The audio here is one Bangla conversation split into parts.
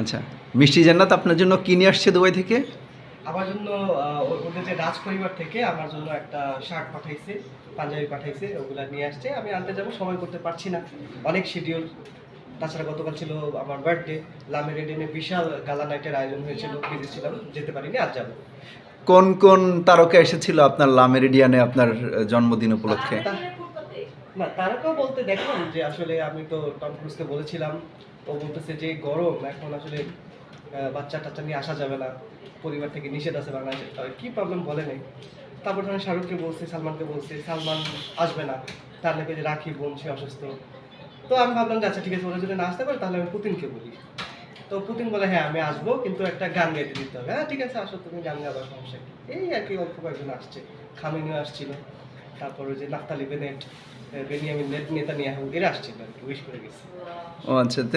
আচ্ছা। মিষ্টি জান্নাত আপনার জন্য কি নিয়ে আসছে দুবাই থেকে? আমার জন্য ওদের যে রাজ পরিবার থেকে আমার জন্য একটা শার্ট পাঠাইছে পাঞ্জাবি পাঠাইছে ওগুলা নিয়ে আসছে। আমি আনতে যাব সময় করতে পারছি না। অনেক শিডিউল তাছাড়া গতকাল ছিল আমার বার্থডে লামের এডেনে বিশাল গালা নাইটের আয়োজন হয়েছিল বিজি ছিলাম যেতে পারিনি আজ যাব। কোন কোন তারকা এসেছিল আপনার লামেরিডিয়ানে আপনার জন্মদিন উপলক্ষে? না তারকাও বলতে দেখুন যে আসলে আমি তো টম ক্রুজকে বলেছিলাম। ও বলতেছে যে, গরম, এখন আসলে বাচ্চা টাচ্চা নিয়ে আসা যাবে না। পরিবার থেকে নিষেধ আছে বাংলাদেশে। তবে কি প্রবলেম বলে নেই। তারপর ধরেন শাহরুখকে বলছে, সালমানকে বলছে, সালমান আসবে না। তার নাকি যে রাখি বোন, সে অসুস্থ। তো আমি ভাবলাম যে আচ্ছা ঠিক আছে, ওরা যদি না আসতে পারে, তাহলে আমি পুতিনকে বলি। তো পুতিন বলে হ্যাঁ আমি আসব, কিন্তু একটা গান গাইতে দিতে হবে। হ্যাঁ ঠিক আছে, আসো, তুমি গান গাবার সমস্যা এই আর কি অল্প কয়েকজন আসছে। খামিনিও আসছিল। তারপর ওই যে নাফতালি বেনেট বেনিয়ামিন নেত নেতানিয়াহু এরা আসছিল আর কি উইশ করে গেছে। ও আচ্ছা তো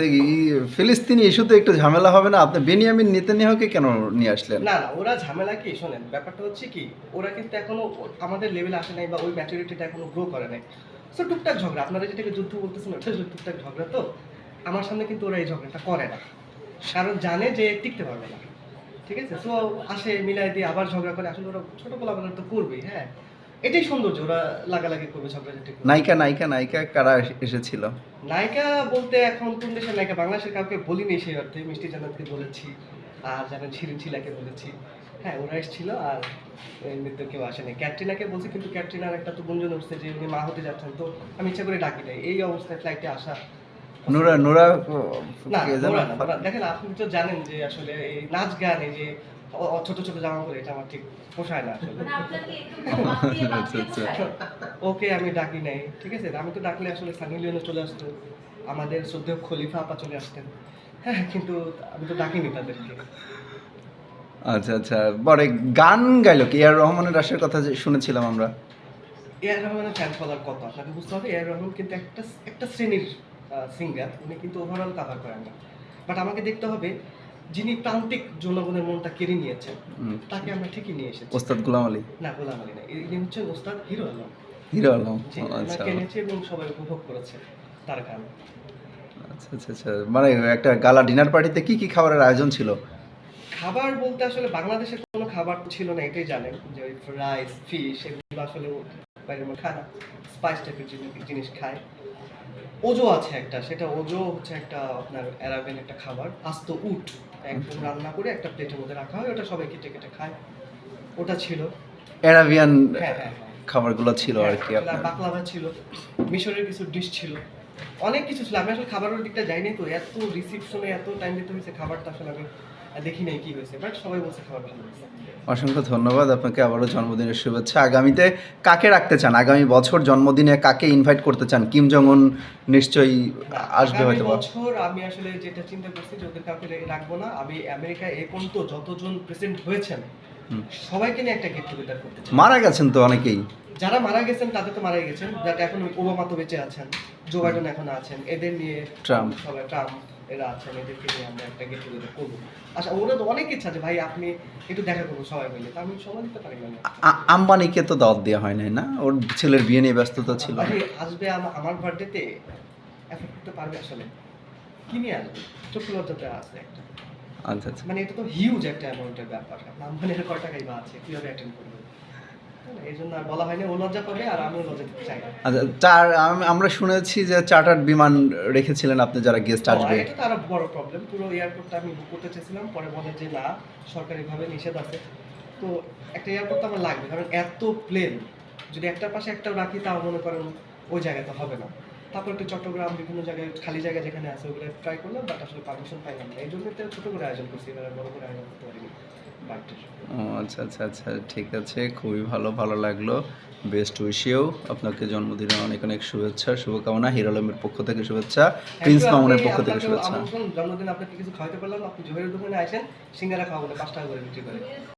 ফিলিস্তিনি ইস্যুতে একটু ঝামেলা হবে না? আপনি বেনিয়ামিন নেতানিয়াহুকে কেন নিয়ে আসলেন? না না ওরা ঝামেলা কি শোনেন ব্যাপারটা হচ্ছে কি ওরা কিন্তু এখনও আমাদের লেভেলে আসে নাই বা ওই ম্যাচুরিটিটা এখনও গ্রো করে নাই। সো টুকটাক ঝগড়া আপনারা যেটাকে যুদ্ধ বলতেছেন ওটা টুকটাক ঝগড়া তো। আমার সামনে কিন্তু ওরা এই ঝগড়াটা করে না। কারণ জানে যে টিকতে পারবে না। ঠিক আছে? সো আসে মিলাই দিয়ে আবার ঝগড়া করে আসলে ওরা ছোট পোলাপানা তো করবেই হ্যাঁ? এটাই সৌন্দর্য ওরা লাগালাগি করবে ঝগড়াঝাটি করবে। নায়িকা নায়িকা নায়িকা কারা এসেছিল? নায়িকা বলতে এখন কোন দেশের নায়িকা? বাংলাদেশের কাউকে বলিনি সেই অর্থে মিষ্টি জান্নাতকে বলেছি আর জানেন শিরিন শিলাকে বলেছি। হ্যাঁ ওরা এসেছিল আর এমনিতে কেউ আসেনি ক্যাটরিনাকে বলছি কিন্তু ক্যাটরিনার একটা তো গুঞ্জন উঠছে যে উনি মা হতে যাচ্ছেন তো আমি ইচ্ছা করে ডাকি নাই। এই অবস্থায় ফ্লাইটে আসা নোরা নোরা দেখেন আপনি তো জানেন যে আসলে এই নাচ গান এই যে ছোট ছোট জামা পরে এটা আমার ঠিক পোষায় না আসলে। আচ্ছা, আচ্ছা। ওকে আমি ডাকি নাই ঠিক আছে? আমি তো ডাকলে আসলে সানি লিওনে চলে আসতো আমাদের শ্রদ্ধেয় খলিফা আপা চলে আসতেন। হ্যাঁ কিন্তু আমি তো ডাকিনি তাদেরকে। আচ্ছা আচ্ছা পরে গান গাইলো কি? আর রহমানের রাশের কথা যে শুনেছিলাম আমরা। এ আর রহমানের ফ্যান ফলোয়ার কত? আপনাকে বুঝতে হবে এ আর রহমান কিন্তু একটা একটা শ্রেণির সিঙ্গার উনি কিন্তু ওভারঅল কাভার করেন না। বাট আমাকে দেখতে হবে যিনি প্রান্তিক জনগণের মনটা কেড়ে নিয়েছেন তাকে আমরা ঠিকই নিয়ে এসেছি। ওস্তাদ গোলাম আলী? না গোলাম আলী না ইনি হচ্ছেন ওস্তাদ হিরো আলম। হিরো আলম আচ্ছা। এনেছে এবং সবাই উপভোগ করেছে তার গান। আচ্ছা আচ্ছা আচ্ছা। মানে একটা গালা ডিনার পার্টিতে কি কি খাবারের আয়োজন ছিল? খাবার বলতে আসলে বাংলাদেশের কোনো খাবার ছিল না এটাই জানেন যে রাইস ফিশ এগুলো আসলে বাইরের স্পাইস টাইপের জিনিস খায়। ওজো আছে একটা সেটা ওজো হচ্ছে একটা আপনার অ্যারাবেন একটা খাবার। আস্ত উট একদম রান্না করে একটা প্লেটের মধ্যে রাখা হয় ওটা সবাই কেটে কেটে খায়। ওটা ছিল। অ্যারাবিয়ান হ্যাঁ হ্যাঁ হ্যাঁ। খাবারগুলো ছিল আর কি আপনার। বাকলাভা ছিল মিশরের কিছু ডিশ ছিল। অনেক কিছু ছিল। আমি আসলে খাবারের দিকটা যাইনি তো। এত রিসিপশনে এত টাইম দিতে হয়েছে খাবারটা আসলে আমি দেখি নাই কি হয়েছে। বাট সবাই বলছে খাবার ভালো হয়েছে। অসংখ্য ধন্যবাদ। আপনাকে আবারও জন্মদিনের শুভেচ্ছা। আগামীতে কাকে রাখতে চান? আগামী বছর জন্মদিনে কাকে ইনভাইট করতে চান? কিম জং উন নিশ্চয়ই আসবে হয়তো বছর আমি আসলে যেটা চিন্তা করছি যে ওদের কাউকে রাখব না। আমি আমেরিকায় এ পর্যন্ত যতজন প্রেসিডেন্ট হয়েছেন সবাইকে নিয়ে একটা গেট টুগেদার করতে চাই। মারা গেছেন তো অনেকেই। যারা মারা গেছেন তাদের তো মারাই গেছেন। যাতে এখন ওবামা তো বেঁচে আছেন। জো বাইডেন এখন আছেন। এদের নিয়ে ট্রাম্প। সবাই ট্রাম্প এরা আছেন এদেরকে নিয়ে আমরা একটা গেট টুগেদার করব। আচ্ছা ওরা তো অনেক ইচ্ছা আছে। ভাই আপনি একটু দেখা করব সবাই মিলে। তা আমি সময় দিতে পারি না। আম্বানিকে তো দাওয়াত দেওয়া হয় নাই না? ওর ছেলের বিয়ে নিয়ে ব্যস্ততা ছিল। আসবে আমা- আমার বার্থডেতে এফেক্ট করতে পারবে আসলে? কি নিয়ে আসবে? চোখ লজ্জাতে আছে একটা। আচ্ছা আচ্ছা। মানে এটা তো হিউজ একটা অ্যামাউন্টের ব্যাপার। মানে কয় টাকাই বা আছে? কীভাবে অ্যাটেন্ড করবে? আচ্ছা আমরা শুনেছি যে চার্টার্ড বিমান রেখেছিলেন আপনি যারা গেস্ট আসবে। এটা বড় প্রবলেম পুরো এয়ারপোর্টটা আমি বুক করতে চেয়েছিলাম পরে বলে যে না সরকারিভাবে নিষেধ আছে। তো একটা এয়ারপোর্ট তো আমার লাগবে কারণ এত প্লেন যদি একটার পাশে একটা রাখি তাও মনে করেন ওই জায়গায় তো হবে না। তারপর একটু চট্টগ্রাম বিভিন্ন জায়গায় খালি জায়গা যেখানে আছে ওগুলো ট্রাই করলাম বাট আসলে পারমিশন পাইলাম না। এই জন্য তো ছোট করে আয়োজন করছি এবার বড় করে আয়োজন করতে পারিনি ও আচ্ছা আচ্ছা আচ্ছা ঠিক আছে খুবই ভালো ভালো লাগল। বেস্ট উইশেও আপনাকে জন্মদিনে অনেক অনেক শুভেচ্ছা শুভকামনা হিরো আলমের পক্ষ থেকে শুভেচ্ছা প্রিন্স মামুনের পক্ষ থেকে শুভেচ্ছা। জন্মদিন আপনাকে কিছু খাওয়াতে পারলাম আপনি জোহের দোকানে আসেন সিঙ্গারা খাওয়াবো না পাঁচ টাকা করে বিক্রি করে।